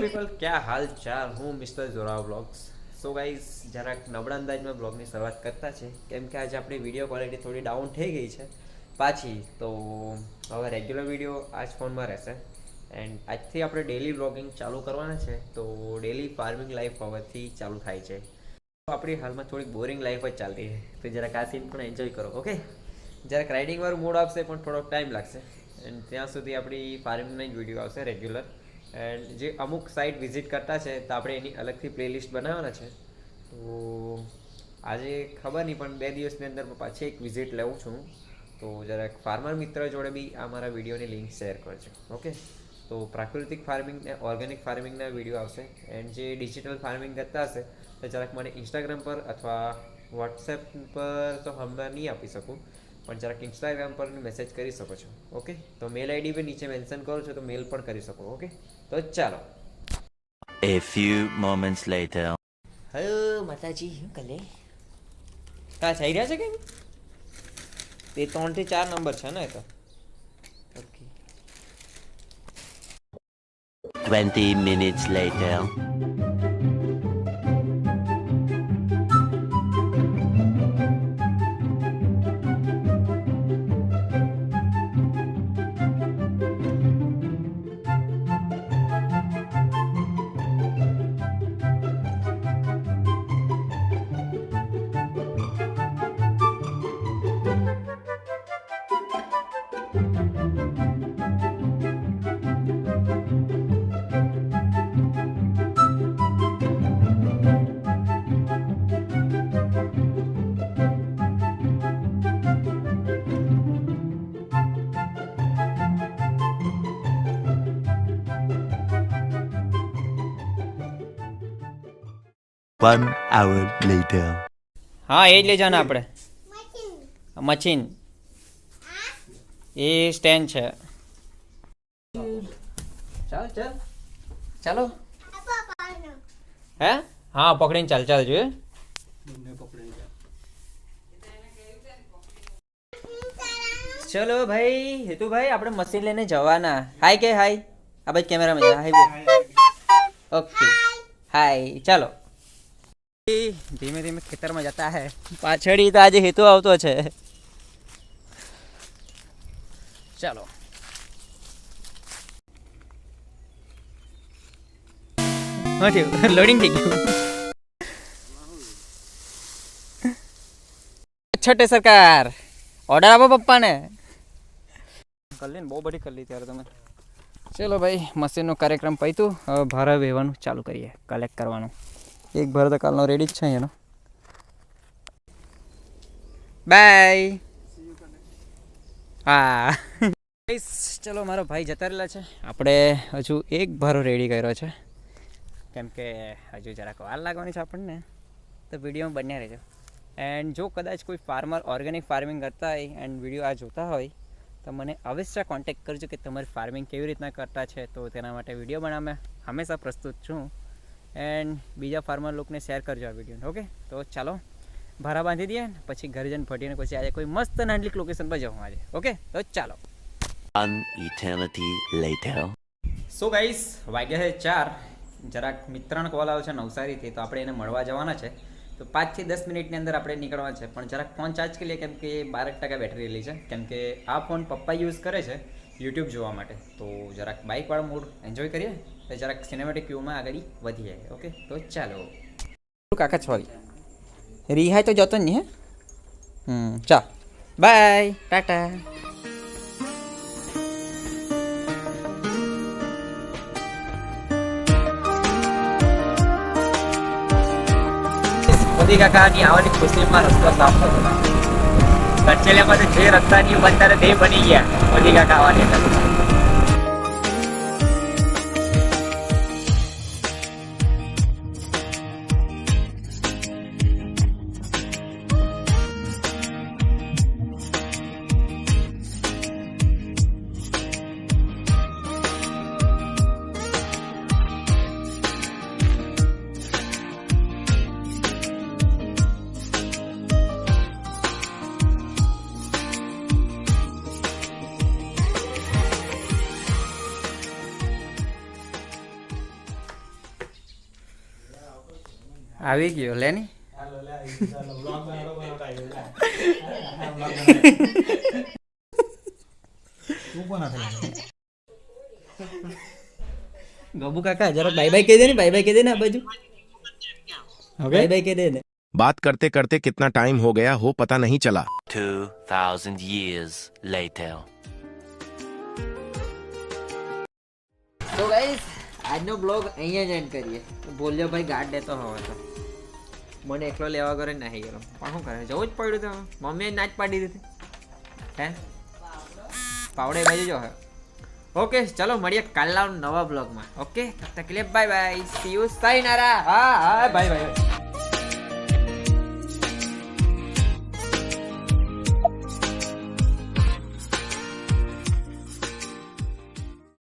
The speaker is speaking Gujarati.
પીપલ ક્યાં હાલ ચાલ હું mister Jora vlogs so guys જરાક નબળા અંદાજમાં બ્લોગની શરૂઆત કરતા છે કેમ કે આજે આપણી વીડિયો ક્વોલિટી થોડી ડાઉન થઈ ગઈ છે પાછી તો હવે રેગ્યુલર વીડિયો આ જ ફોનમાં રહેશે. એન્ડ આજથી આપણે ડેલી બ્લોગિંગ ચાલુ કરવાના છે, તો ડેલી ફાર્મિંગ લાઈફ હવેથી ચાલુ થાય છે. આપણી હાલમાં થોડીક બોરિંગ લાઈફ જ ચાલતી છે, તો જરાક આ સીન પણ એન્જોય કરો ઓકે જરાક રાઇડિંગ વાળું મૂડ આપશે, પણ થોડોક ટાઈમ લાગશે. એન્ડ ત્યાં સુધી આપણી ફાર્મિંગની જ વીડિયો આવશે રેગ્યુલર એન્ડ જે અમુક સાઇટ વિઝિટ કરતા છે, તો આપણે એની અલગથી પ્લેલિસ્ટ બનાવવાના છે. તો આજે ખબર નહીં, પણ બે દિવસની અંદર પાછી એક વિઝિટ લઉં છું. તો જરાક ફાર્મર મિત્ર જોડે બી આ મારા વિડીયોની લિંક શેર કરજો. ઓકે તો પ્રાકૃતિક ફાર્મિંગ ને ઓર્ગેનિક ફાર્મિંગના વીડિયો આવશે. એન્ડ જે ડિજિટલ ફાર્મિંગ કરતા હશે, તો જરાક મને ઇન્સ્ટાગ્રામ પર અથવા વોટ્સએપ પર તો હમણાં નહીં આપી શકું. પણ જરાક ઇન્સ્ટાગ્રામ પર મેસેજ કરી શકો છો. ઓકે તો મેલ આઈડી બી નીચે મેન્શન કરો છો તો મેલ પણ કરી શકો ઓકે તો ચાલો. A few moments later. Hello માતાજી શું કલે કા થઈ રહ્યા છે કે તે ત્રણથી ચાર નંબર છે ને એ તો. Okay 20 minutes later. One hour later. હા એ જ લઈ જવાના આપણે. મચીન એ સ્ટેન્ડ છે. ચાલ ચાલ. ચાલો. હે? હા પકડીને ચાલ ચાલ જોઈએ ચલો. ભાઈ હેતુભાઈ આપણે મશીન લઈને જવાના. હાય કે હાય આ ભાઈ કેમેરામાં હાય ઓકે હાય ચાલો. ધીમે ધીમે ખેતરમાં જતા હે. પાછળી તો આજે હેતુ આવતો છે. ચાલો. હા થયું લોડિંગ થઈ ગયું. છઠ્ઠે સરકાર. ઓર્ડર આપો પપ્પાને. કરી ને બહુ બધી કરી ત્યારે તમે. ચલો ભાઈ મશીનનો કાર્યક્રમ પૈતું હવે ભારે વેવાનું ચાલુ કરીએ. કલેક્ટ કરવાનું. એક ભરત કાલનો રેડી જ છે એનો. બાય હા. ચલો, મારો ભાઈ જતા રહેલા છે. આપણે હજુ એક ભારો રેડી કર્યો છે. કેમ કે હજુ જરાક વાર લાગવાની છે આપણને. તો વિડીયોમાં બન્યા રહેજો. એન્ડ જો કદાચ કોઈ ફાર્મર ઓર્ગેનિક ફાર્મિંગ કરતા હોય એન્ડ વીડિયો આ જોતા હોય, તો મને અવશ્ય કોન્ટેક્ટ કરજો કે તમારી ફાર્મિંગ કેવી રીતના કરતા છે. તો તેના માટે વીડિયો બનાવવા હંમેશા પ્રસ્તુત છું. એન્ડ બીજા ફાર્મર લોકોને શેર કરજો આ વીડિયો ઓકે? તો ચાલો ભારા બાંધી દઈએ પછી ઘરે જઈને ફટીને પછી આજે કોઈ મસ્ત નાનલીક લોકેશન પર જવું આજે ઓકે? તો ચાલો. One eternity later. So guys વાગ્યા છે ચાર. જરાક મિત્રણ કોલ આવ્યો છે નવસારીથી તો આપણે એને મળવા જવાના છે. તો પાંચથી દસ મિનિટની અંદર આપણે નીકળવાના છે. પણ જરાક ફોન ચાર્જ કરી લઈએ કેમ કે બાર ટકા બેટરી રહેલી છે. કેમ કે આ ફોન પપ્પા યુઝ કરે છે. યુટ્યુબ જોવા માટે. તો જરાક બાઇકવાળો મૂડ એન્જોય કરીએ તો જરાક સિનેમેટિક વ્યૂમાં આગળ વધીએ ઓકે તો ચાલો. કાકા સોરી રિહાય તો જતો નહીં, હે? હમ, ચા. બાય ટાટા મોદી કાકાની આવવાની ખુશીમાં રસ્તો સાફ થતો કચેલિયામાં જે રસ્તાની બંદર તે બની ગયા. મોદી કાકા ખાવાની આવી ગયો લે ની ગબુ કાકા જરા બાય બાય કહી દે ને બાય બાય કહી દે ને આ બાજુ બાય બાય કહી દે ને बात करते करते कितना टाइम हो गया हो पता नहीं चला 2000 years later. તો ગાઈસ આજનો બ્લોગ અહીંયા જ એન્ડ કરીએ. બોલ્યો ભાઈ ગાઢ લેતો હવે તો. મને એકલો લેવા કરે નહીં ગયો. પણ શું કરે? જવું જ પડ્યું તો. મમ્મીએ ના જ પાડી દીધી. હે? પાવડે બાજુ જો ઓકે, ચલો મળીએ કાલના નવા બ્લોગમાં ઓકે? તકલીફ bye bye see you sayonara હા હા બાય બાય